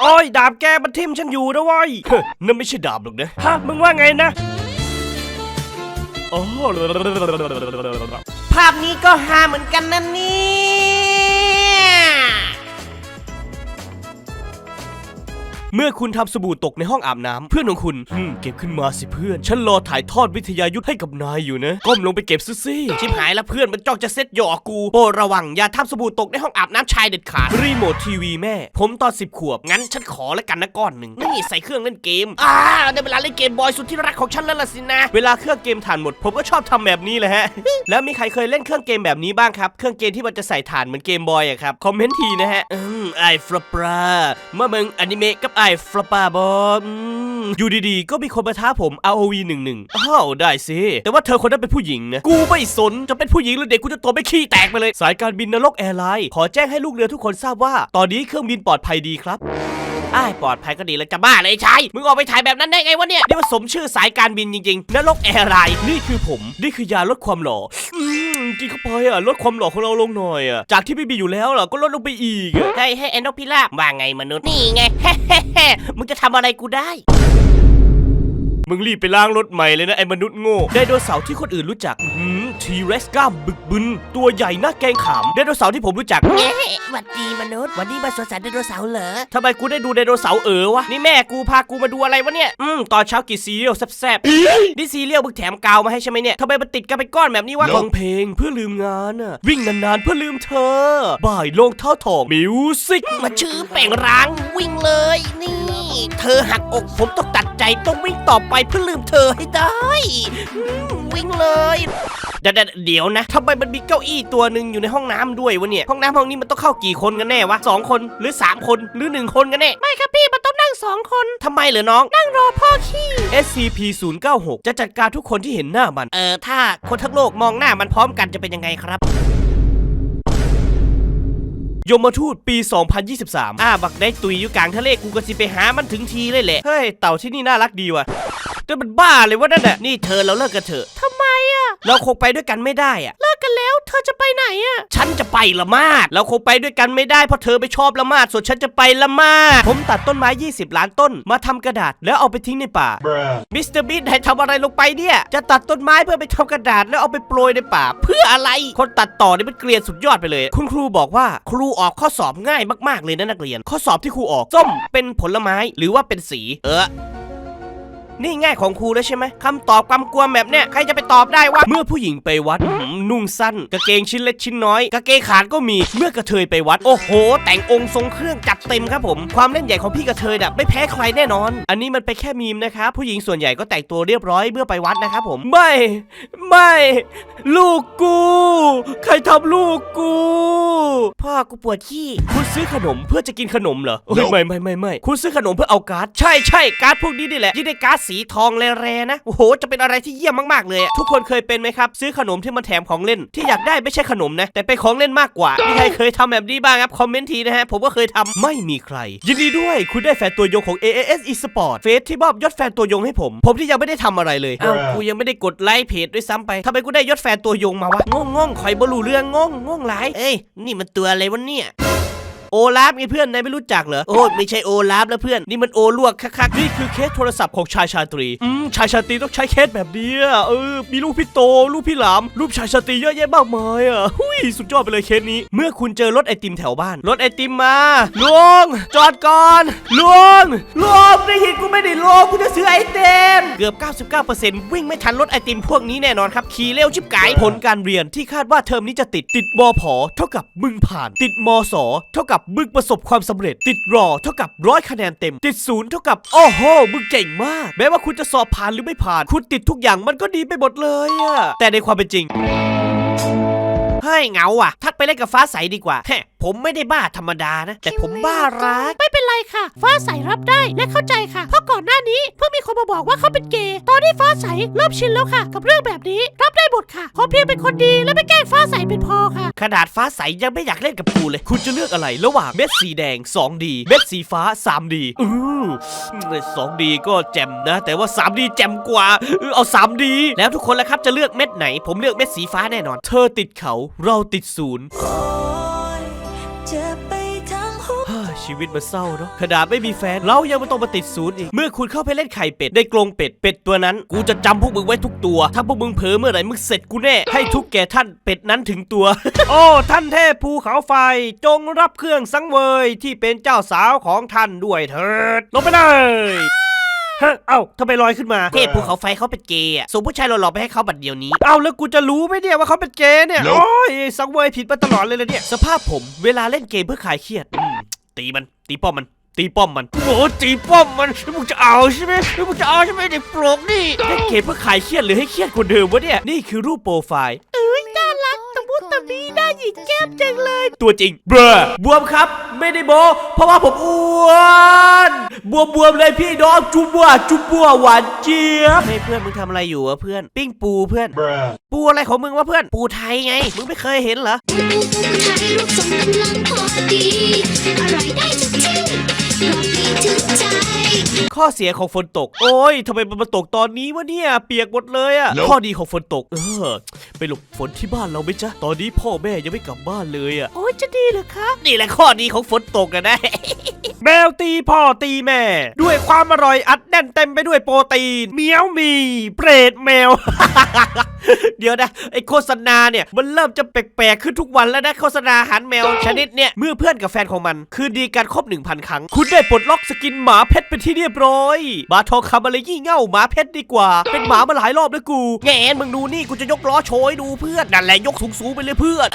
โอ้ยดาบแกมันทิ่มฉันอยู่นะเว้ยเฮ้ยนั่นไม่ใช่ดาบหรอกนะฮะมึงว่าไงนะโอ้ ภาพนี้ก็ฮาเหมือนกันนะเนี่ย เมื่อคุณทำสบู่ตกในห้องอาบน้ำเพื่อนของคุณอืมเก็บขึ้นมาสิเพื่อน ฉันรอถ่ายทอดวิทยายุทธให้กับนายอยู่นะ ก้มลงไปเก็บซิสิชิบหายแล้วเพื่อนมันจ้องจะเซ็ตหยอกกู โปรดระวังอย่าทำสบู่ตกในห้องอาบน้ำชายเด็ดขาด รีโมททีวีแม่ ผมตอนสิบขวบ งั้นฉันขอแล้วกันนะก้อนหนึ่งนี่ใส่เครื่องเล่นเกม อ่าได้เวลาเล่นเกมบอยสุดที่รักของฉันแล้วล่ะสินะ เวลาเครื่องเกมถ่านหมด ผมก็ชอบทำแบบนี้แหละฮะ แล้วมีใครเคยเล่นเครื่องเกมแบบนี้บ้างครับ เครื่องเกมที่มันจะใส่ถ่านเหมือนเกมบอยอะครับ คอมเมนต์ทีนะฮะ อืมไอฟลปราเมื่อมึงอนิเมะกับไอฟลปาบอมอยู่ดีๆ ก็มีคนมาท้าผม ROV 11อ้าวได้สิ แต่ว่าเธอคนนั้นเป็นผู้หญิงนะ กูไม่สน จะเป็นผู้หญิงหรือเด็กกูจะตัวไม่ขี้แตกไปเลย สายการบินนรกแอร์ไลน์ขอแจ้งให้ลูกเรือทุกคนทราบว่า ตอนนี้เครื่องบินปลอดภัยดีครับอ้ายปลอดภัยก็ดีแล้วจะบ้าเลยไอ้ชาย มึงออกไปถ่ายแบบนั้นได้ไงวะเนี่ย นี่มันสมชื่อสายการบินจริงๆนรกแอร์ไลน์นี่คือผม นี่คือยาลดความหล่อ กินเข้าไปอะลดความหล่อของเราลงหน่อยอะจากที่ไม่มีอยู่แล้วล่ะก็ลดลงไปอีกอะให้ให้แอนนกพิราบว่าไงมนุษย์ นี่ไงเฮ้เฮ้เฮ้มึงจะทำอะไรกูได้ มึงรีบไปล้างรถใหม่เลยนะไอ้มนุษย์โง่ไดโนเสาร์ที่คนอื่นรู้จักทีเรสกล้ามบึกบึน ตัวใหญ่หน้าแกงขามไดโนเสาร์ที่ผมรู้จัก เอ๊ะหวัดดีมนุษย์ วันนี้มาสวนสัตว์ไดโนเสาร์เหรอ ทำไมกูได้ดูไดโนเสาร์เอ๋อวะ นี่แม่กูพากูมาดูอะไรวะเนี่ย อืมตอนเช้ากินซีเรียลแซ่บนี่ซีเรียลมึงแถมกาวมาให้ใช่ไหมเนี่ยทำไมมันติดกันเป็นก้อนแบบนี้วะๆฟังเพลงเพื่อลืมงานอะวิ่งนานๆเพื่อลืมเธอ บ่ายลงเท้าทองมิวสิกมาชื่อแป่งร้างวิ่งเลยนี่ เธอหักอกผมต้องตัด ใจต้องวิ่งต่อไปเพื่อลืมเธอให้ได้อืมวิ่งเลย เดี๋ยวๆเดี๋ยวนะทำไมมันมีเก้าอี้ตัวหนึ่งอยู่ในห้องน้ำด้วยวะเนี่ย ห้องน้ำห้องนี้มันต้องเข้ากี่คนกันแน่วะสองคนหรือสามคนหรือหนึ่งคนกันแน่ ไม่ครับพี่มันต้องนั่งสองคน ทำไมเหรอน้อง นั่งรอพ่อขี้ SCP 0 9 6จะจัดการทุกคนที่เห็นหน้ามัน เออถ้าคนทั้งโลกมองหน้ามันพร้อมกันจะเป็นยังไงครับ ยมทูตปี 2023 อ่าบักได้ตุยอยู่กลางทะเลกูก็สิไปหามันถึงทีเลยแหละ เฮ้ย เต่าที่นี่น่ารักดีว่ะแต่มันบ้าเลยวะนั่นน่ะนี่เธอเราเลิกกันเถอะทำไมอะ เราคงไปด้วยกันไม่ได้อะเลิ กกันแล้ว เธอจะไปไหนอะฉันจะไปละมาดเราคงไปด้วยกันไม่ได้เพราะเธอไม่ชอบละมาดส่วนฉันจะไปละมาดผมตัดต้นไม้ 20 ล้านต้นมาทำกระดาษแล้วเอาไปทิ้งในป่ามิสเตอร์บีนให้ทำอะไรลงไปเนี่ยจะตัดต้นไม้เพื่อไปทำกระดาษแล้วเอาไปโปรยในป่า เพื่ออะไรคนตัดต่อนี่มันเกลียนสุดยอดไปเลย คุณครูบอกว่าครูออกข้อสอบง่ายมากๆเลยนะนักเรียน ข้อสอบที่ครูออกส้มเป็นผลไม้หรือว่าเป็นสี เออ นี่ง่ายของครูแล้วใช่ไหมคำตอบกำกวมแบบเนี้ยใครจะไปตอบได้วะเมื่อผู้หญิงไปวัดหืมนุ่งสั้นกางเกงชิ้นเล็กชิ้นน้อยกางเกงขาดก็มีเมื่อกระเทยไปวัด โอ้โอ้โหแต่งองค์ทรงเครื่องจัดเต็มครับผม ความเล่นใหญ่ของพี่กระเทยน่ะไม่แพ้ใครแน่นอน อันนี้มันเป็นแค่มีมนะครับผู้หญิงส่วนใหญ่ก็แต่งตัวเรียบร้อยเมื่อไปวัดนะครับผมไม่ ไม่ ลูกกู ใครทำลูกกู พ่อกูปวดขี้ คุณซื้อขนมเพื่อจะกินขนมเหรอเอ้ยไม่ไม่ไม่ไม่คุณซื้อขนมเพื่อเอาการ์ดใช่ใช่การ์ดพวกนี้นี่แหละยิ่งได้การ์ดสีทองแร่ๆนะ โอ้โห จะเป็นอะไรที่เยี่ยมมากๆเลยอะทุกคนเคยเป็นไหมครับ ซื้อขนมที่มันแถมของเล่นที่อยากได้ไม่ใช่ขนมนะ แต่เป็นของเล่นมากกว่ามีใครเคยทำแบบนี้บ้างครับ คอมเมนต์ทีนะฮะ ผมก็เคยทำไม่มีใคร ยินดีด้วยคุณได้แฟนตัวยงของ AAS Esport เฟสที่มอบยศแฟนตัวยงให้ผม ผมที่ยังไม่ได้ทำอะไรเลยอ้าวกูยังไม่ได้กดไลค์เพจด้วยซ้ำไปทำไมกูได้ยศแฟนตัวยงมาวะงงงๆข่อยบรูเรื่องงงงงหลายเอ้ยนี่มันตัวอะไรวะเนี่ย โอลาฟไงเพื่อนนายไม่รู้จักเหรอโอ้ยไม่ใช่โอลาฟแล้วเพื่อนนี่มันโอลวกคักๆนี่คือเคสโทรศัพท์ของชายชาตรีอืมชายชาตรีต้องใช้เคสแบบนี้อะเออมีรูปพี่โตรูปพี่หลามรูปชายชาตรีเยอะแยะมากมายอะหุยสุดยอดไปเลยเคสนี้ เมื่อคุณเจอรถไอติมแถวบ้านรถไอติมมาลุงจอดก่อนลุงลุงได้ยินกูไม่ได้ลุงกูจะซื้อไอติมเกือบ 99%วิ่งไม่ทันรถไอติมพวกนี้แน่นอนครับขี่เร็วชิบไก่ผลการเรียนที่คาดว่าเทอมนี้จะติดติดมผเท่ากับมึงผ่าน ติดมสเท่ากับมึงประสบความสำเร็จ ติดรอเท่ากับร้อยคะแนนเต็ม ติดศูนย์เท่ากับโอ้โหมึงเก่งมาก แม้ว่าคุณจะสอบผ่านหรือไม่ผ่าน คุณติดทุกอย่างมันก็ดีไปหมดเลยอะแต่ในความเป็นจริงเฮ้ยเหงาอะ ทักไปเล่นกับฟ้าใสดีกว่าเฮ้ ผมไม่ได้บ้าธรรมดานะ แต่ผมบ้ารัก ไม่เป็นไรค่ะ ฟ้าใสรับได้และเข้าใจค่ะ เพราะก่อนหน้านี้เพิ่งมีคนมาบอกว่าเขาเป็นเกย์ตอนนี้ฟ้าใสเริ่มชินแล้วค่ะ กับเรื่องแบบนี้รับได้หมดค่ะ ขอเพียงเป็นคนดีและไม่แกล้งฟ้าใสเป็นพอค่ะ ขนาดฟ้าใสยังไม่อยากเล่นกับกูเลย คุณจะเลือกอะไรระหว่างเม็ดสีแดง 2D เม็ดสีฟ้า 3D อือ 2D ก็แจ่มนะ แต่ว่า 3D แจ่มกว่าเออเอา 3D แล้วทุกคนล่ะครับจะเลือกเม็ดไหน ผมเลือกเม็ดสีฟ้าแน่นอน เธอติดเขาเราติดศูนย์ ชีวิตมันเศร้าเนาะขนาดไม่มีแฟนเรายังมาต้องมาติดศูนย์อีก เมื่อคุณเข้าไปเล่นไข่เป็ดได้กรงเป็ด เป็ดตัวนั้น กูจะจำพวกมึงไว้ทุกตัว ถ้าพวกมึงเผลอเมื่อไหร่มึงเสร็จกูแน่ ให้ทุกแก่ท่านเป็ดนั้นถึงตัว โอ้ ท่านเทพภูเขาไฟ จงรับเครื่องสังเวยที่เป็นเจ้าสาวของท่านด้วยเถิด ลงไปเลยฮะเอ้าทำไมลอยขึ้นมา เทพภูเขาไฟเขาเป็นเกย์อะส่งผู้ชายหล่อๆไปให้เขาบัดเดียวนี้ เอาแล้วกูจะรู้ไหมเนี่ยว่าเขาเป็นเกย์เนี่ย โอ้ยสังเวยผิดมาตลอดเลยเลยเนี่ย สภาพผมเวลาเล่นเกมเพื่อคลายเครียดอืม ตีมัน ตีป้อมมัน ตีป้อมมันโอ้ตีป้อมมันมึงจะเอาใช่ไหมมึงจะเอาใช่ไหมเด็กโปรกนี่เล่นเกมเพื่อคลายเครียดหรือให้เครียดกว่าเดิมวะเนี่ย นี่คือรูปโปรไฟล์เอ้ยน่ารักตะมุตะมีน่าหยิกแก้มจังเลย ตัวจริงเบรอบวมครับ ไม่ได้โบเพราะว่าผมอ้วนบวมบวมๆเลยพี่น้องจุ๊บบัวจุ๊บบัวหวานเจี๊ยบเฮ้ยเพื่อนมึงทำอะไรอยู่วะเพื่อน ปิ้งปูเพื่อน ปูอะไรของมึงวะเพื่อน ปูไทยไง มึงไม่เคยเห็นเหรอปูปูไทยรูปทรงกำลังพอ ดี อร่อยได้ทุกที่รสดีถึงใจ ข้อเสียของฝนตก โอ้ยทำไมมันมาตกตอนนี้วะเนี่ย เปียกหมดเลยอะ ข้อดีของฝนตก เออ ไปหลบฝนที่บ้านเราไหมจ๊ะ ตอนนี้พ่อแม่ยังไม่กลับบ้านเลยอะ โอ้ยจะดีเหรือคะ นี่แหละข้อดีของฝนตกอะนะ แมวตีพ่อตีแม่ ด้วยความอร่อยอัดแน่นเต็มไปด้วยโปรตีนเมียวมีเปรตแมว เดี๋ยวนะไอโฆษณาเนี่ยมันเริ่มจะแปลกๆขึ้นทุกวันแล้วนะโฆษณาอาหารแมวชนิดเนี่ยเมื่อเพื่อนกับแฟนของมัน คืนดีกันครบ 1,000 ครั้ง คุณได้ปลดล็อกสกินหมาเพชรเป็นที่เรียบร้อยบาทองคำอะไรยี่เง่าหมาเพชรดีกว่า เป็นหมามาหลายรอบแล้วกูแง่มึงดูนี่กูจะยกล้อโชยดูเพื่อนนั่นแหละยกสูงๆไปเลยเพื่อน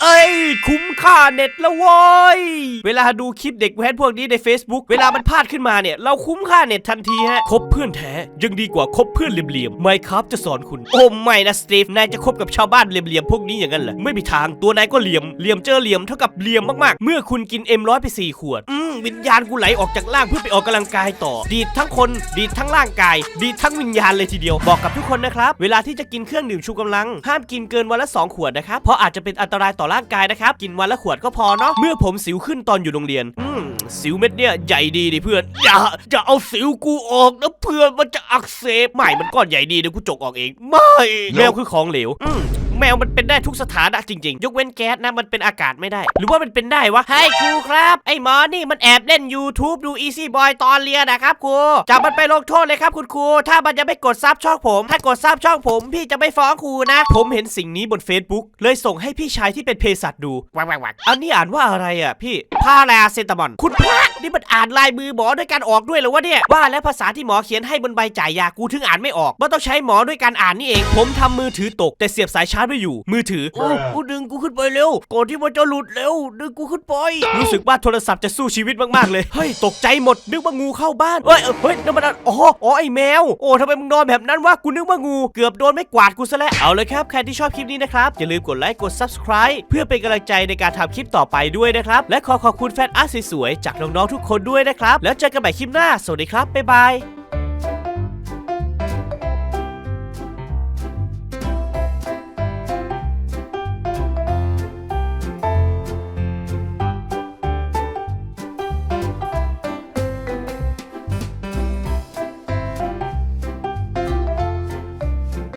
เอ้ย คุ้มค่าเน็ตแล้วโว้ย เวลาดูคลิปเด็กแว้นพวกนี้ใน Facebook เวลามันพลาดขึ้นมาเนี่ย เราคุ้มค่าเน็ตทันทีฮะ คบเพื่อนแท้ยังดีกว่าคบเพื่อนเหลี่ยมๆไมครับจะสอนคุณ โอ้ไม่นะสตีฟนายจะคบกับชาวบ้านเหลี่ยมๆพวกนี้อย่างนั้นเหรอไม่มีทางตัวนายก็เหลี่ยมเหลี่ยมเจอเหลี่ยมเท่ากับเหลี่ยมมากๆ เมื่อคุณกินเอ็มร้อยไปสี่ขวดอืมวิญญาณกูไหลออกจากร่างเพื่อไปออกกำลังกายต่อ ดีดทั้งคนดีดทั้งร่างกาย ดีดทั้งวิญญาณเลยทีเดียวบอกกับทุกคนนะครับเวลาที่จะกินเครื่องดื่มชูกำลังห้ามกินเกินวันละ2ขวดนะครับเพราะอาจจะเป็นอันตรายต่อร่างกายนะครับ กินวันละขวดก็พอเนาะ เมื่อผมสิวขึ้นตอนอยู่โรงเรียน อืมสิวเม็ดเนี่ยใหญ่ดีดิเพื่อน อย่าจะเอาสิวกูออกนะเพื่อนมันจะอักเสบไม่มันก้อนใหญ่ดีเดี๋ยวกูจกออกเอง ไม่แมวคือของเหลว อืม แมวมันเป็นได้ทุกสถานะจริงๆ ยกเว้นแก๊สนะมันเป็นอากาศไม่ได้ หรือว่ามันเป็นได้วะให้ครูครับ ไอ้หมอนี่มันแอบเล่น YouTube ดู Easy Boy ตอนเรียนนะครับครูจับมันไปลงโทษเลยครับคุณครูถ้ามันจะไม่กดซับช่องผม ถ้ากดซับช่องผม พี่จะไม่ฟ้องครูนะ ผมเห็นสิ่งนี้บน Facebook เลยส่งให้พี่ชายที่เป็นเภสัชดูวักวักวักอันนี้อ่านว่าอะไรอะพี่พาราเซตามอลคุณพระนี่มันอ่านลายมือหมอด้วยการออกด้วยหรอวะเนี่ยว่าแล้วภาษาที่หมอเขียนให้บนใบจ่ายยากูถึงอ่านไม่ออกว่าต้องใช้หมอด้วยการอ่านนี่เอง ผมทำมือถือตกแต่เสียบสายชาร์จไว้อยู่ มือถือ โอ้กูดึงกูขึ้นไปเร็วก่อนที่มันจะหลุดเร็ว ดึงกูขึ้นไป รู้สึกว่าโทรศัพท์จะสู้ชีวิตมากๆเลย เฮ้ย ตกใจหมด นึกว่างูเข้าบ้าน เฮ้ยเอ้ยเฮ้ยนั่นมันอะอ๋อ อ๋อ ไอแมว โอ้ทำไมมึงนอนแบบนั้นวะ กูนึกว่างู เกือบโดนไม่กวาดกูซะแล้ว เอาเลยครับ ใครที่ชอบคลิปนี้นะครับ อย่าลืมกดไลค์ กด subscribe เพื่อเป็นกำลังใจในการทำคลิปต่อไปด้วยนะครับ และขอขอบคุณแฟนอาร์ตสวยๆจากน้องๆทุกคนด้วยนะครับ แล้วเจอกันใหม่คลิปหน้า สวัสดีครับบ๊ายบาย